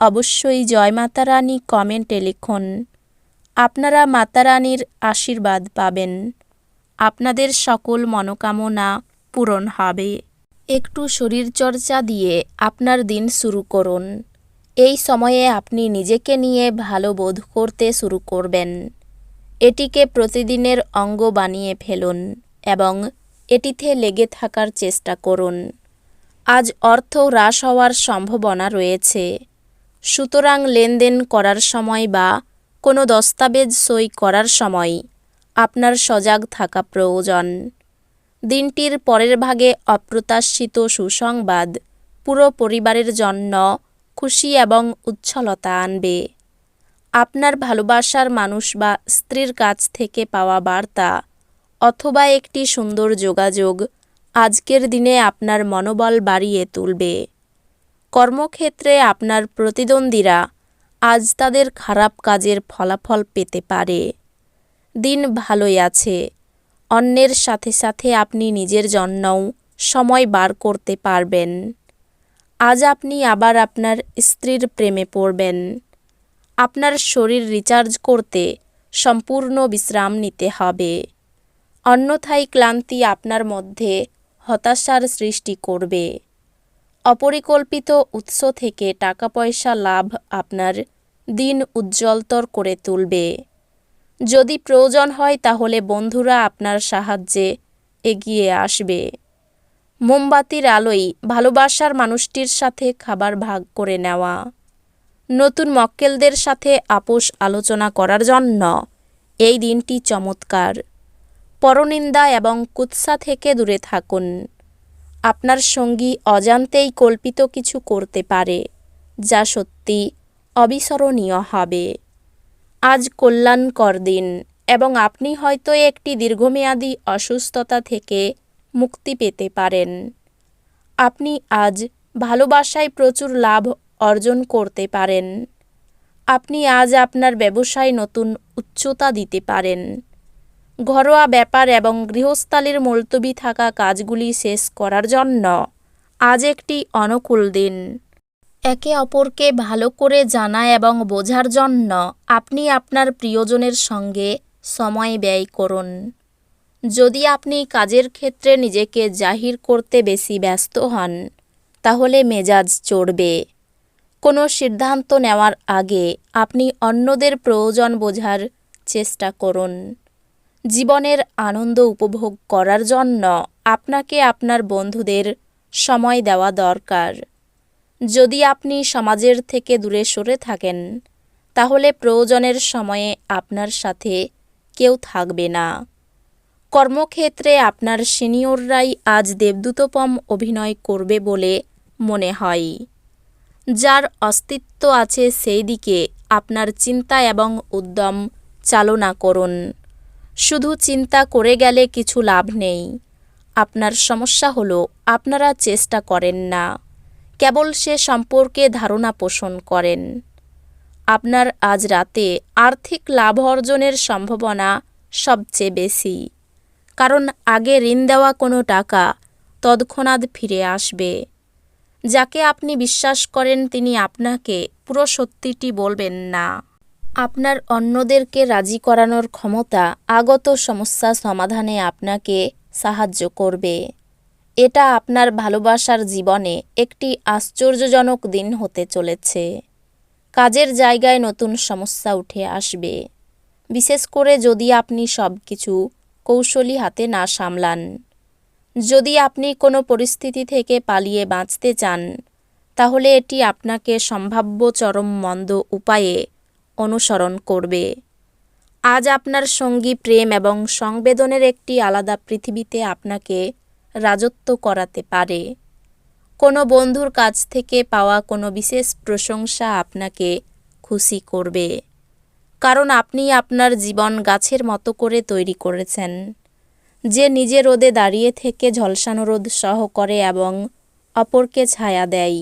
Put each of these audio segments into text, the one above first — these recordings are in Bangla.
অবশ্যই জয় মাতারানী কমেন্টে লিখুন। আপনারা মাতারানীর আশীর্বাদ পাবেন। আপনাদের সকল মনোকামনা পূরণ হবে। একটু শরীরচর্চা দিয়ে আপনার দিন শুরু করুন। এই সময়ে আপনি নিজেকে নিয়ে ভালো বোধ করতে শুরু করবেন। এটিকে প্রতিদিনের অঙ্গ বানিয়ে ফেলুন এবং এটিতে লেগে থাকার চেষ্টা করুন। আজ অর্থ হ্রাস হওয়ার সম্ভাবনা রয়েছে। সুতরাং লেনদেন করার সময় বা কোনো দস্তাবেজ সই করার সময় আপনার সজাগ থাকা প্রয়োজন। দিনটির পরের ভাগে অপ্রত্যাশিত সুসংবাদ পুরো পরিবারের জন্য খুশি এবং উচ্ছলতা আনবে। আপনার ভালোবাসার মানুষ বা স্ত্রীর কাছ থেকে পাওয়া বার্তা অথবা একটি সুন্দর যোগাযোগ আজকের দিনে আপনার মনোবল বাড়িয়ে তুলবে। কর্মক্ষেত্রে আপনার প্রতিদ্বন্দ্বীরা আজ তাদের খারাপ কাজের ফলাফল পেতে পারে। দিন ভালোই আছে। অন্যের সাথে সাথে আপনি নিজের জন্যও সময় বার করতে পারবেন। আজ আপনি আবার আপনার স্ত্রীর প্রেমে পড়বেন। আপনার শরীর রিচার্জ করতে সম্পূর্ণ বিশ্রাম নিতে হবে। অন্যথায় ক্লান্তি আপনার মধ্যে হতাশার সৃষ্টি করবে। অপরিকল্পিত উৎস থেকে টাকা পয়সা লাভ আপনার দিন উজ্জ্বলতর করে তুলবে। যদি প্রয়োজন হয় তাহলে বন্ধুরা আপনার সাহায্যে এগিয়ে আসবে। মোমবাতির আলোয় ভালোবাসার মানুষটির সাথে খাবার ভাগ করে নেওয়া। নতুন মক্কেলদের সাথে আপোষ আলোচনা করার জন্য এই দিনটি চমৎকার। পরনিন্দা এবং কুৎসা থেকে দূরে থাকুন। আপনার সঙ্গী অজান্তেই কল্পিত কিছু করতে পারে, যা সত্যি অবিস্মরণীয় হবে। আজ কল্যাণকর দিন, এবং আপনি হয়তো একটি দীর্ঘমেয়াদী অসুস্থতা থেকে মুক্তি পেতে পারেন। আপনি আজ ভালোবাসায় প্রচুর লাভ অর্জন করতে পারেন। আপনি আজ আপনার ব্যবসায় নতুন উচ্চতা দিতে পারেন। ঘরোয়া ব্যাপার এবং গৃহস্থালির মুলতবি থাকা কাজগুলি শেষ করার জন্য। আজ একটি অনুকূল দিন। একে অপরকে ভালো করে জানা এবং বোঝার জন্য আপনি আপনার প্রিয়জনের সঙ্গে সময় ব্যয় করুন। যদি আপনি কাজের ক্ষেত্রে নিজেকে জাহির করতে বেশি ব্যস্ত হন, তাহলে মেজাজ চড়বে। কোনো সিদ্ধান্ত নেওয়ার আগে আপনি অন্যদের প্রয়োজন বোঝার চেষ্টা করুন। জীবনের আনন্দ উপভোগ করার জন্য আপনাকে আপনার বন্ধুদের সময় দেওয়া দরকার। যদি আপনি সমাজের থেকে দূরে সরে থাকেন, তাহলে প্রয়োজনের সময়ে আপনার সাথে কেউ থাকবে না। কর্মক্ষেত্রে আপনার সিনিয়ররাই আজ দেবদূতপম অভিনয় করবে বলে মনে হয়। যার অস্তিত্ব আছে সেই দিকে আপনার চিন্তা এবং উদ্যম চালনা করুন। শুধু চিন্তা করে গেলে কিছু লাভ নেই। আপনার সমস্যা হলো, আপনারা চেষ্টা করেন না। কেবল সে সম্পর্কে ধারণা পোষণ করেন। আপনার আজ রাতে আর্থিক লাভ অর্জনের সম্ভাবনা সবচেয়ে বেশি। কারণ আগে ঋণ দেওয়া কোনো টাকা তৎক্ষণাৎ ফিরে আসবে। যাকে আপনি বিশ্বাস করেন, তিনি আপনাকে পুরো সত্যিটি বলবেন না। আপনার অন্যদেরকে রাজি করানোর ক্ষমতা আগত সমস্যা সমাধানে আপনাকে সাহায্য করবে। এটা আপনার ভালোবাসার জীবনে একটি আশ্চর্যজনক দিন হতে চলেছে। কাজের জায়গায় নতুন সমস্যা উঠে আসবে। বিশেষ করে যদি আপনি সব কিছু কৌশলী হাতে না সামলান। যদি আপনি কোনো পরিস্থিতি থেকে পালিয়ে বাঁচতে চান, তাহলে এটি আপনাকে সম্ভাব্য চরম মন্দ উপায়ে অনুসরণ করবে। আজ আপনার সঙ্গী প্রেম এবং সংবেদনের একটি আলাদা পৃথিবীতে আপনাকে রাজত্ব করাতে পারে। কোনো বন্ধুর কাছ থেকে পাওয়া কোনো বিশেষ প্রশংসা আপনাকে খুশি করবে। কারণ আপনি আপনার জীবন গাছের মতো করে তৈরি করেছেন। যে নিজে রোদে দাঁড়িয়ে থেকে ঝলসানো রোদ সহ করে এবং অপরকে ছায়া দেয়।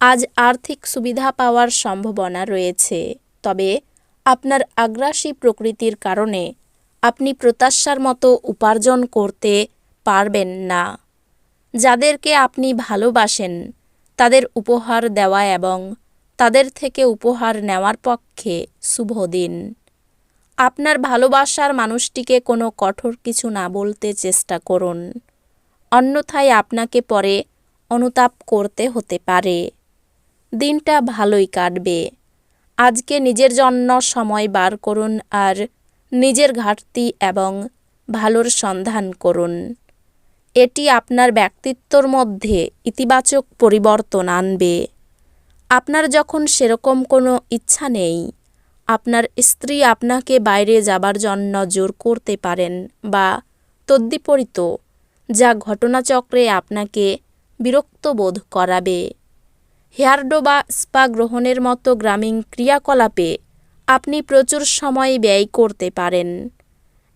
আজ আর্থিক সুবিধা পাওয়ার সম্ভাবনা রয়েছে। তবে আপনার আগ্রাসী প্রকৃতির কারণে আপনি প্রত্যাশার মতো উপার্জন করতে পারবেন না। যাদেরকে আপনি ভালোবাসেন, তাদের উপহার দেওয়া এবং তাদের থেকে উপহার নেওয়ার পক্ষে শুভ দিন। আপনার ভালোবাসার মানুষটিকে কোনো কঠোর কিছু না বলতে চেষ্টা করুন। অন্যথায় আপনাকে পরে অনুতাপ করতে হতে পারে। দিনটা ভালোই কাটবে। আজকে নিজের জন্য সময় বার করুন আর নিজের ঘাটতি এবং ভালোর সন্ধান করুন। এটি আপনার ব্যক্তিত্বর মধ্যে ইতিবাচক পরিবর্তন আনবে। আপনার যখন সেরকম কোনো ইচ্ছা নেই, আপনার স্ত্রী আপনাকে বাইরে যাবার জন্য জোর করতে পারেন বা তদ্বিপরীত যা ঘটনাচক্রে আপনাকে বিরক্ত বোধ করাবে। হেয়ারডো বা স্পা গ্রহণের মতো গ্রামীণ ক্রিয়াকলাপে আপনি প্রচুর সময় ব্যয় করতে পারেন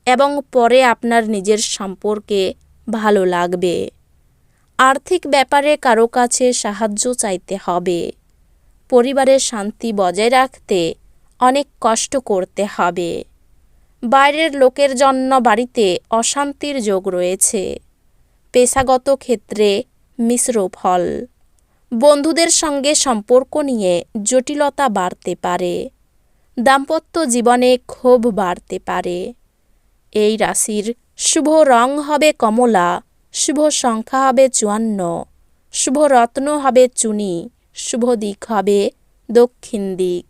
এবং পরে আপনার নিজের সম্পর্কে ভালো লাগবে। আর্থিক ব্যাপারে কারও কাছে সাহায্য চাইতে হবে। পরিবারের শান্তি বজায় রাখতে অনেক কষ্ট করতে হবে। বাইরের লোকের জন্য বাড়িতে অশান্তির যোগ রয়েছে। পেশাগত ক্ষেত্রে মিশ্র ফল। বন্ধুদের সঙ্গে সম্পর্ক নিয়ে জটিলতা বাড়তে পারে। দাম্পত্য জীবনে ক্ষোভ বাড়তে পারে। এই রাশির শুভ রং হবে কমলা, শুভ সংখ্যা হবে চুয়ান্ন, শুভ রত্ন হবে চুনি, শুভ দিক হবে দক্ষিণ দিক।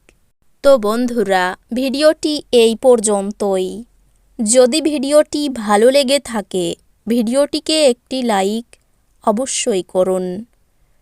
তো বন্ধুরা, ভিডিওটি এই পর্যন্তই। যদি ভিডিওটি ভালো লেগে থাকে, ভিডিওটিকে একটি লাইক অবশ্যই করুন।